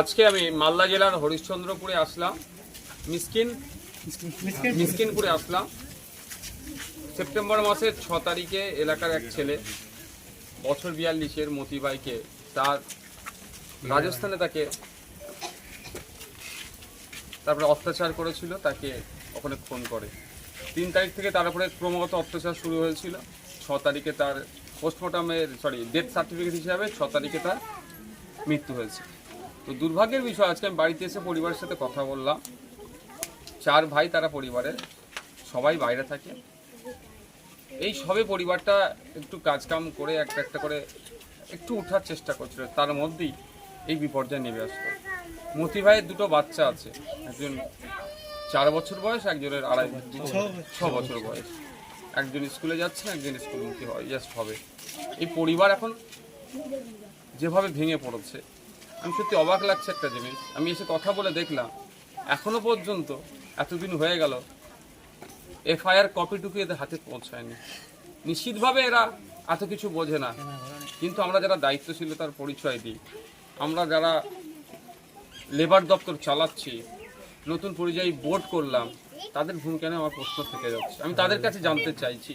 আজকে আমি মালদা জেলার হরিশ্চন্দ্রপুরে আসলাম। মিসকিন মিসকিনপুরে আসলাম। সেপ্টেম্বর মাসের ছ তারিখে এলাকার এক ছেলে বছর বিয়াল্লিশের মতিবাইকে তার রাজস্থানে তাকে তারপরে অত্যাচার করেছিল, তাকে ওখানে ফোন করে। তিন তারিখ থেকে তার উপরে ক্রমাগত অত্যাচার শুরু হয়েছিল। ছ তারিখে তার পোস্টমর্টমের সরি ডেথ সার্টিফিকেট হিসাবে ছ তারিখে তার মৃত্যু হয়েছে। তো দুর্ভাগ্যের বিষয় আজকে আমি বাড়িতে এসে পরিবারের সাথে কথা বললাম। চার ভাই তারা পরিবারের সবাই বাইরে থাকে। এই সবে পরিবারটা একটু কাজকাম করে একটা একটা করে একটু ওঠার চেষ্টা করছিল। তার মধ্যেই এই বিপর্যয় নেমে আসলো। মতি ভাইয়ের দুটো বাচ্চা আছে। একজন চার বছর বয়স একজনের আড়াই ছ বছর বয়স। একজন স্কুলে যাচ্ছে একজন স্কুলমুখী হয়। জাস্ট হবে। এই পরিবার এখন যেভাবে ভেঙে পড়েছে আমি সত্যি অবাক লাগছে একটা জিনিস। আমি এসে কথা বলে দেখলাম, এখনও পর্যন্ত এতদিন হয়ে গেল, এফআইআর কপিটুকু এদের হাতে পৌঁছায়নি। নিশ্চিতভাবে এরা এত কিছু বোঝে না। কিন্তু আমরা যারা দায়িত্বশীলতার পরিচয় দিই, আমরা যারা লেবার দপ্তর চালাচ্ছি, নতুন পরিযায়ী বোর্ড করলাম, তাদের ভূমিকা নিয়ে আমার প্রশ্ন থেকে যাচ্ছে। আমি তাদের কাছে জানতে চাইছি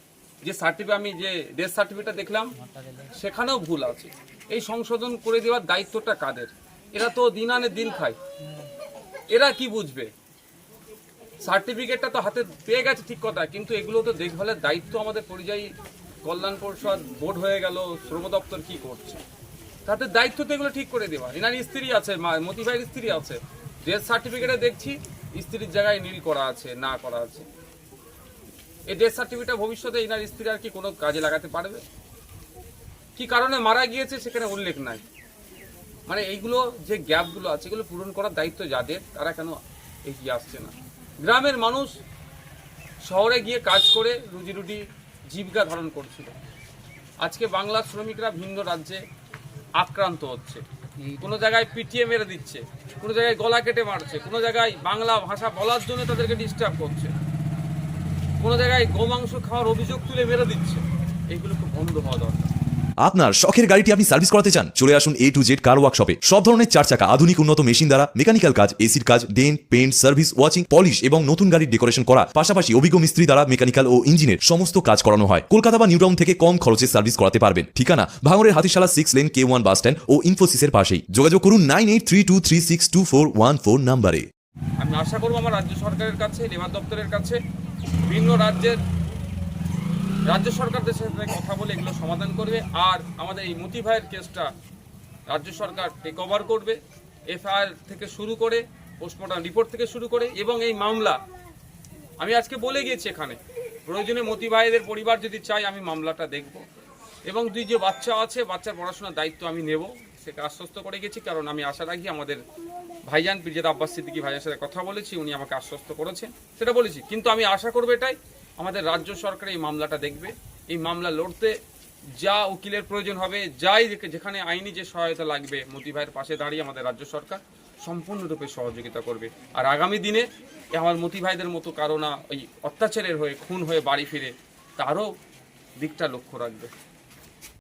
যে সার্টিফিকেট আমি যে ডেথ সার্টিফিকেটটা দেখলাম, সেখানেও ভুল আছে। এই সংশোধন করে দেওয়ার দায়িত্বটা কাদের? এরা তো দিন আনে দিন খায়। এরা কি বুঝবে? সার্টিফিকেটটা তো হাতে পেয়ে গেছে ঠিক কথা কিন্তু এগুলো তো দেখভালের দায়িত্ব আমাদের পরিযায়ী কল্যাণ পরিষদ বোর্ড হয়ে গেল, শ্রম দপ্তর কি করছে? তাদের দায়িত্ব তো এগুলো ঠিক করে দেওয়া। এনার স্ত্রী আছে মতি ভাইয়ের স্ত্রী আছে। ডেথ সার্টিফিকেটে দেখছি, স্ত্রীর জায়গায় নীল করা আছে, না করা আছে। এই ডেথ সার্টিফিকেট ভবিষ্যতে এনার স্ত্রী আর কি কোনো কাজে লাগাতে পারবে? কি কারণে মারা গিয়েছে সেখানে উল্লেখ নাই। মানে এইগুলো যে গ্যাপগুলো আছে এগুলো পূরণ করার দায়িত্ব যাদের তারা কেন এগিয়ে আসছে না? গ্রামের মানুষ শহরে গিয়ে কাজ করে রুজি রুটি জীবিকা ধারণ করছিল। আজকে বাংলার শ্রমিকরা ভিন্ন রাজ্যে আক্রান্ত হচ্ছে। কোনো জায়গায় পিটিয়ে মেরে দিচ্ছে কোনো জায়গায় গলা কেটে মারছে কোনো জায়গায় বাংলা ভাষা বলার জন্য তাদেরকে ডিস্টার্ব করছে। কোনো জায়গায় গোমাংস খাওয়ার অভিযোগ তুলে মেরে দিচ্ছে। এইগুলো খুব বন্ধ হওয়া দরকার। আপনার শখের গাড়িটি আপনি সার্ভিস করাতে চান চলে আসুন এ টু জেড কার ওয়ার্কশপে সব ধরনের চার চাকা আধুনিক উন্নত মেশিন দ্বারা মেকানিক্যাল কাজ এসির কাজ dent paint service washing polish এবং নতুন গাড়ির ডেকোরেশন করা। পাশাপাশি অভিজ্ঞ মিস্ত্রি দ্বারা মেকানিক্যাল ও ইঞ্জিনের সমস্ত কাজ করানো হয়। কলকাতা বা নিউটাউন থেকে কম খরচে সার্ভিস করাতে পারবেন। ঠিকানা ভাঙড়ের হাতিশালা সিক্স লেন কে ওয়ান বাস স্ট্যান্ড ও ইনফোসিসের পাশেই। যোগাযোগ করুন nine eight three two three six two four one four নাম্বারে আমি আশা করব আমার রাজ্য সরকারের কাছে লেবার দপ্তরের কাছে ভিন্ন রাজ্যের, রাজ্য সরকারদের সাথে কথা বলে এগুলো সমাধান করবে আর আমাদের এই মতি ভাইয়ের কেসটা রাজ্য সরকার টেক ওভার করবে, এফআইআর থেকে শুরু করে পোস্টমর্টম রিপোর্ট থেকে শুরু করে এবং এই মামলা, আমি আজকে বলে গিয়েছি এখানে, প্রয়োজনে মতি ভাইদের পরিবার যদি চাই আমি মামলাটা দেখব এবং দুই যে বাচ্চা আছে, বাচ্চার পড়াশোনার দায়িত্ব আমি নেব, সেটা আশ্বস্ত করে গেছি, কারণ আমি আশা রাখি আমাদের ভাইজান পিরজাদ আব্বাস সিদ্দিকি ভাইয়ের সাথে কথা বলেছি, উনি আমাকে আশ্বস্ত করেছেন। সেটা বলেছি, কিন্তু আমি আশা করব এটাই, আমাদের রাজ্য সরকার এই মামলাটা দেখবে। এই মামলা লড়তে যা উকিলের প্রয়োজন হবে, যাই যেখানে আইনি যে সহায়তা লাগবে, মতি ভাইয়ের পাশে দাঁড়িয়ে আমাদের রাজ্য সরকার সম্পূর্ণরূপে সহযোগিতা করবে। আর আগামী দিনে আমার মতি ভাইদের মতো কারও না ওই অত্যাচারের হয়ে, খুন হয়ে বাড়ি ফিরে, তারও দিকটা লক্ষ্য রাখবে।